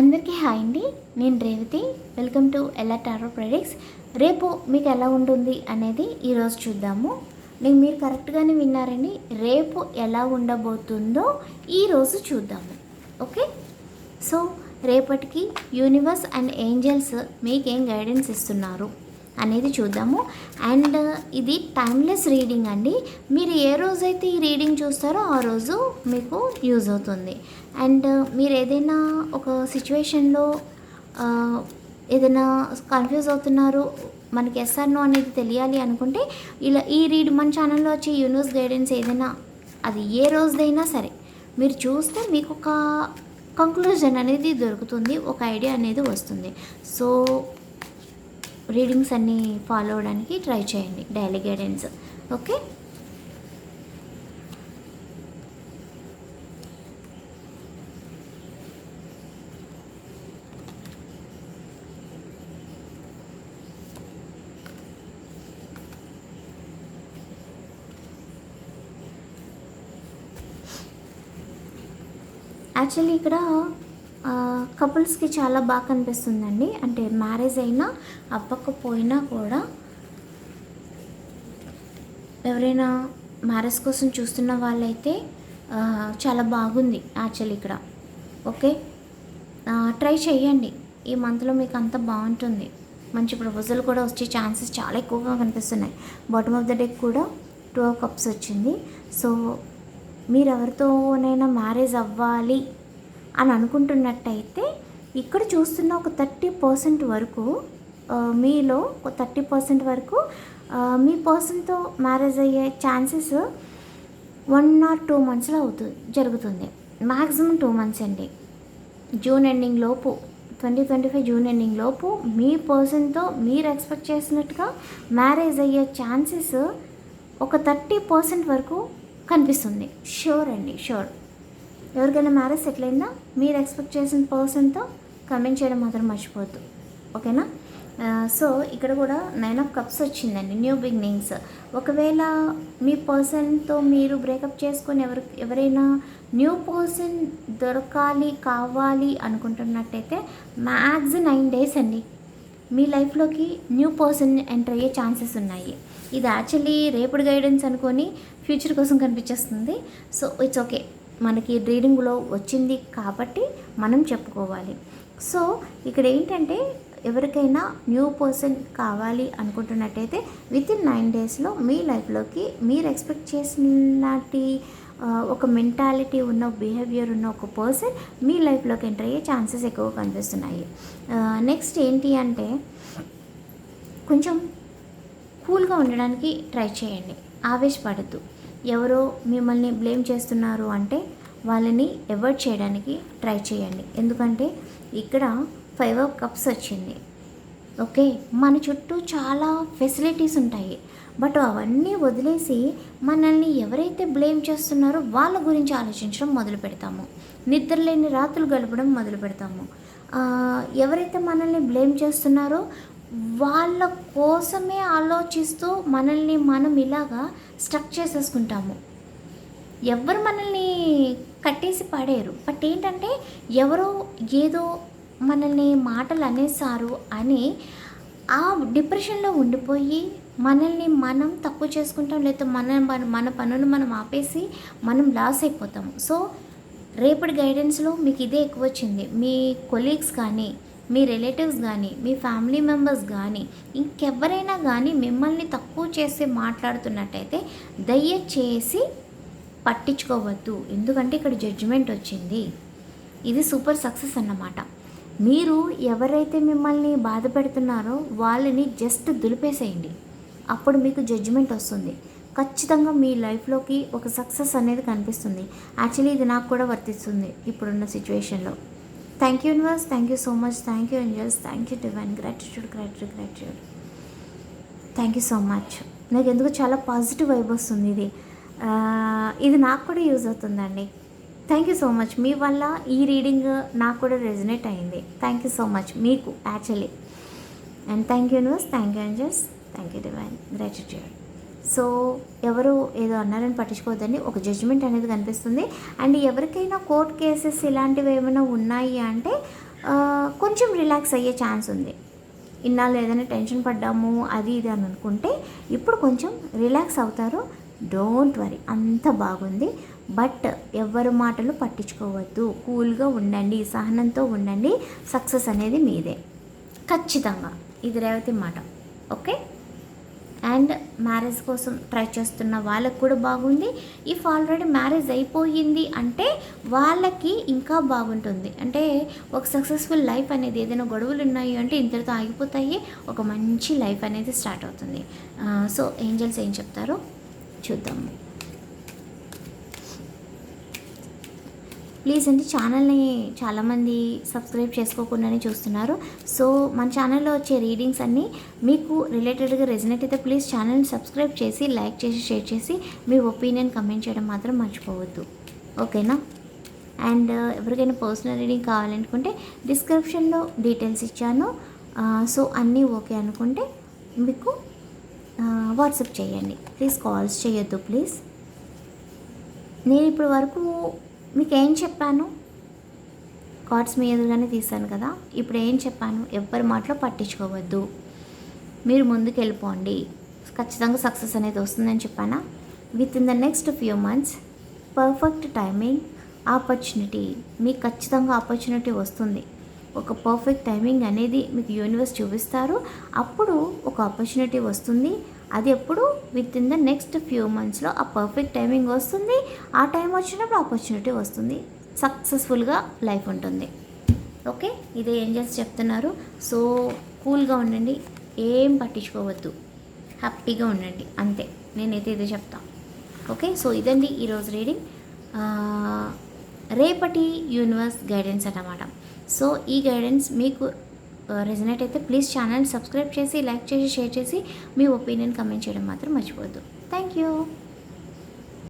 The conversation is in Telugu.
అందరికీ హాయ్ అండి. నేను రేవతి. వెల్కమ్ టు ఎలా టారో ప్రెడిక్స్ రేపు మీకు ఎలా ఉంటుంది అనేది ఈరోజు చూద్దాము. నేను మీరు కరెక్ట్గానే విన్నారండి రేపు ఎలా ఉండబోతుందో ఈరోజు చూద్దాము. ఓకే? సో రేపటికి యూనివర్స్ అండ్ ఏంజల్స్ మీకేం గైడెన్స్ ఇస్తున్నారు? అనేది చూద్దాము. అండ్ ఇది టైమ్లెస్ రీడింగ్ అండి. మీరు ఏ రోజైతే ఈ రీడింగ్ చూస్తారో ఆ రోజు మీకు యూజ్ అవుతుంది. అండ్ మీరు ఏదైనా ఒక సిచ్యువేషన్లో ఏదైనా కన్ఫ్యూజ్ అవుతున్నారు మనకి ఎస్ఆర్నో అనేది తెలియాలి అనుకుంటే ఇలా ఈ రీడ్ మన ఛానల్లో వచ్చే యూనివర్స్ గైడెన్స్ ఏదైనా అది ఏ రోజుదైనా సరే మీరు చూస్తే మీకు ఒక కంక్లూజన్ అనేది దొరుకుతుంది ఒక ఐడియా అనేది వస్తుంది. సో రీడింగ్స్ అన్నీ ఫాలో అవడానికి ట్రై చేయండి. Daily guidance. ఓకే? యాక్చువల్లీ ఇక్కడ కపుల్స్కి చాలా బాగా కనిపిస్తుందండి. అంటే మ్యారేజ్ అయినా అవ్వకపోయినా కూడా ఎవరైనా మ్యారేజ్ కోసం చూస్తున్న వాళ్ళైతే చాలా బాగుంది యాక్చువల్లీ ఇక్కడ. ఓకే? ట్రై చేయండి ఈ మంత్లో మీకు అంత బాగుంటుంది. మంచి ప్రపోజల్ కూడా వచ్చే ఛాన్సెస్ చాలా ఎక్కువగా కనిపిస్తున్నాయి. బాటమ్ ఆఫ్ ద డెక్ కూడా టూ కప్స్ వచ్చింది. సో మీరు ఎవరితోనైనా మ్యారేజ్ అవ్వాలి అని అనుకుంటున్నట్టయితే ఇక్కడ చూస్తున్న ఒక థర్టీ పర్సెంట్ వరకు మీలో ఒక థర్టీ పర్సెంట్ వరకు మీ పర్సన్తో మ్యారేజ్ అయ్యే ఛాన్సెస్ వన్ ఆర్ టూ మంత్స్లో అవుతుంది జరుగుతుంది. మ్యాక్సిమం టూ మంత్స్ అండి. జూన్ ఎండింగ్ లోపు twenty twenty five June ending లోపు మీ పర్సన్తో మీరు ఎక్స్పెక్ట్ చేసినట్టుగా మ్యారేజ్ అయ్యే ఛాన్సెస్ ఒక థర్టీ పర్సెంట్ వరకు కనిపిస్తుంది. షూర్ అండి షూర్. ఎవరికైనా మ్యారేజ్ సెటిల్ అయిందా? మీరు ఎక్స్పెక్ట్ చేసిన పర్సన్తో కమెంట్ చేయడం మాత్రం మర్చిపోద్దు ఓకేనా? సో ఇక్కడ కూడా నైన్ ఆఫ్ కప్స్ వచ్చిందండి. New beginnings. ఒకవేళ మీ పర్సన్తో మీరు బ్రేకప్ చేసుకొని ఎవరు ఎవరైనా న్యూ పర్సన్ దొరకాలి కావాలి అనుకుంటున్నట్టయితే మ్యాక్స్ నైన్ డేస్ అండి. మీ లైఫ్లోకి న్యూ పర్సన్ ఎంటర్ అయ్యే ఛాన్సెస్ ఉన్నాయి. ఇది యాక్చువల్లీ రేపుడు గైడెన్స్ అనుకొని ఫ్యూచర్ కోసం కనిపించేస్తుంది. So it's okay. మనకి రీడింగ్లో వచ్చింది కాబట్టి మనం చెప్పుకోవాలి. సో ఇక్కడ ఏంటంటే ఎవరికైనా న్యూ పర్సన్ కావాలి అనుకుంటున్నట్టయితే విత్ ఇన్ నైన్ డేస్లో మీ లైఫ్లోకి మీరు ఎక్స్పెక్ట్ చేసినటి ఒక మెంటాలిటీ ఉన్న బిహేవియర్ ఉన్న ఒక పర్సన్ మీ లైఫ్లోకి ఎంటర్ అయ్యే ఛాన్సెస్ ఎక్కువ కనిపిస్తున్నాయి. నెక్స్ట్ ఏంటి అంటే కొంచెం కూల్గా ఉండడానికి ట్రై చేయండి. ఆవేశపడద్దు. ఎవరో మిమ్మల్ని బ్లేమ్ చేస్తున్నారు అంటే వాళ్ళని అవాయిడ్ చేయడానికి ట్రై చేయండి. ఎందుకంటే ఇక్కడ ఫైవ్ ఆఫ్ కప్స్ వచ్చింది. ఓకే? మన చుట్టూ చాలా ఫెసిలిటీస్ ఉంటాయి. బట్ అవన్నీ వదిలేసి మనల్ని ఎవరైతే బ్లేమ్ చేస్తున్నారో వాళ్ళ గురించి ఆలోచించడం మొదలు పెడతాము. నిద్రలేని రాత్రులు గడపడం మొదలు పెడతాము. ఎవరైతే మనల్ని బ్లేమ్ చేస్తున్నారో వాళ్ళ కోసమే ఆలోచిస్తూ మనల్ని మనం ఇలాగా స్ట్రక్ చేసేసుకుంటాము. ఎవరు మనల్ని కట్టేసి పడేరు బట్ ఏంటంటే ఎవరో ఏదో మనల్ని మాటలు అనేసారు అని ఆ డిప్రెషన్లో ఉండిపోయి మనల్ని మనం తప్పు చేసుకుంటాం లేదా మన మన- మన పనులు మనం ఆపేసి మనం లాస్ అయిపోతాము. సో రేపటి గైడెన్స్లో మీకు ఇదే ఎక్కువ వచ్చింది. మీ కొలీగ్స్ కానీ మీ రిలేటివ్స్ కానీ మీ ఫ్యామిలీ మెంబర్స్ కానీ ఇంకెవరైనా కానీ మిమ్మల్ని తక్కువ చేసి మాట్లాడుతున్నట్టయితే దయచేసి పట్టించుకోవద్దు. ఎందుకంటే ఇక్కడ జడ్జిమెంట్ వచ్చింది. ఇది సూపర్ సక్సెస్ అన్నమాట. మీరు ఎవరైతే మిమ్మల్ని బాధ పెడుతున్నారో వాళ్ళని జస్ట్ దులిపేసేయండి. అప్పుడు మీకు జడ్జిమెంట్ వస్తుంది. ఖచ్చితంగా మీ లైఫ్లోకి ఒక సక్సెస్ అనేది కనిపిస్తుంది. యాక్చువల్లీ ఇది నాకు కూడా వర్తిస్తుంది ఇప్పుడున్న సిచ్యువేషన్లో thank you universe thank you so much thank you angels thank you divine gratitude gratitude gratitude thank you so much నాకు ఎందుకు చాలా పాజిటివ్ వైబ్ వస్తుంది ఇది. ఇది నాకు కూడా యూజ్ అవుతుందండి. థ్యాంక్ యూ సో మచ్ మీ వల్ల ఈ రీడింగ్ నాకు కూడా రెజినేట్ అయింది. థ్యాంక్ యూ సో మచ్ మీకు actually and thank you universe thank you angels thank you divine gratitude so ఎవరు ఏదో అన్నారని పట్టించుకోవద్దండి. ఒక జడ్జిమెంట్ అనేది కనిపిస్తుంది. అండ్ ఎవరికైనా కోర్ట్ కేసెస్ ఇలాంటివి ఏమైనా ఉన్నాయి అంటే కొంచెం రిలాక్స్ అయ్యే ఛాన్స్ ఉంది. ఇన్నాళ్ళు ఏదైనా టెన్షన్ పడ్డాము అది ఇది అని అనుకుంటే ఇప్పుడు కొంచెం రిలాక్స్ అవుతారు. డోంట్ వరీ అంత బాగుంది. బట్ ఎవరి మాటలు పట్టించుకోవద్దు. కూల్గా ఉండండి సహనంతో ఉండండి. సక్సెస్ అనేది మీదే. ఖచ్చితంగా. ఇది రేవతి మాట. ఓకే అండ్ మ్యారేజ్ కోసం ట్రై చేస్తున్న వాళ్ళకు కూడా బాగుంది. ఇఫ్ ఆల్రెడీ మ్యారేజ్ అయిపోయింది అంటే వాళ్ళకి ఇంకా బాగుంటుంది. అంటే ఒక సక్సెస్ఫుల్ లైఫ్ అనేది ఏదైనా గొడవలు ఉన్నాయి అంటే ఇంతటితో ఆగిపోతాయి. ఒక మంచి లైఫ్ అనేది స్టార్ట్ అవుతుంది. సో ఏంజల్స్ ఏం చెప్తారో చూద్దాము. ప్లీజ్ అండి ఛానల్ని చాలామంది సబ్స్క్రైబ్ చేసుకోకుండానే చూస్తున్నారు. సో మన ఛానల్లో వచ్చే రీడింగ్స్ అన్నీ మీకు రిలేటెడ్గా రెజినేట్ అయితే ప్లీజ్ ఛానల్ని సబ్స్క్రైబ్ చేసి లైక్ చేసి షేర్ చేసి మీ ఒపీనియన్ కమెంట్ చేయడం మాత్రం మర్చిపోవద్దు. ఓకేనా? అండ్ uh, ఎవరికైనా పర్సనల్ రీడింగ్ కావాలనుకుంటే డిస్క్రిప్షన్లో డీటెయిల్స్ ఇచ్చాను. సో అన్నీ ఓకే అనుకుంటే మీకు వాట్సాప్ చేయండి. ప్లీజ్ కాల్స్ చేయొద్దు ప్లీజ్. నేను ఇప్పటి వరకు మీకేం చెప్పాను? కార్డ్స్ మీ ఎదురుగానే తీశాను కదా. ఇప్పుడు ఏం చెప్పాను? ఎవ్వరి మాటలో పట్టించుకోవద్దు. మీరు ముందుకు వెళ్ళిపోండి ఖచ్చితంగా సక్సెస్ అనేది వస్తుందని చెప్పానా? With in the next few months perfect timing opportunity మీకు ఖచ్చితంగా ఆపర్చునిటీ వస్తుంది. ఒక పర్ఫెక్ట్ టైమింగ్ అనేది మీకు యూనివర్స్ చూపిస్తారు. అప్పుడు ఒక ఆపర్చునిటీ వస్తుంది. అది ఎప్పుడు? With in the next few మంత్స్లో ఆ పర్ఫెక్ట్ టైమింగ్ వస్తుంది. ఆ టైం వచ్చినప్పుడు ఆపర్చునిటీ వస్తుంది. సక్సెస్ఫుల్గా లైఫ్ ఉంటుంది. ఓకే ఇదే ఏంజల్స్ చెప్తున్నారు? సో కూల్గా ఉండండి. ఏం పట్టించుకోవద్దు. హ్యాపీగా ఉండండి. అంతే. నేనైతే ఇదే చెప్తాను ఓకే సో ఇదండి ఈరోజు రీడింగ్ రేపటి యూనివర్స్ గైడెన్స్ అన్నమాట. సో ఈ గైడెన్స్ మీకు రెజనేట్ అయితే ప్లీజ్ ఛానల్ సబ్స్క్రైబ్ చేసి లైక్ చేసి షేర్ చేసి మీ ఒపీనియన్ కమెంట్ చేయడం మాత్రం మర్చిపోవద్దు. Thank you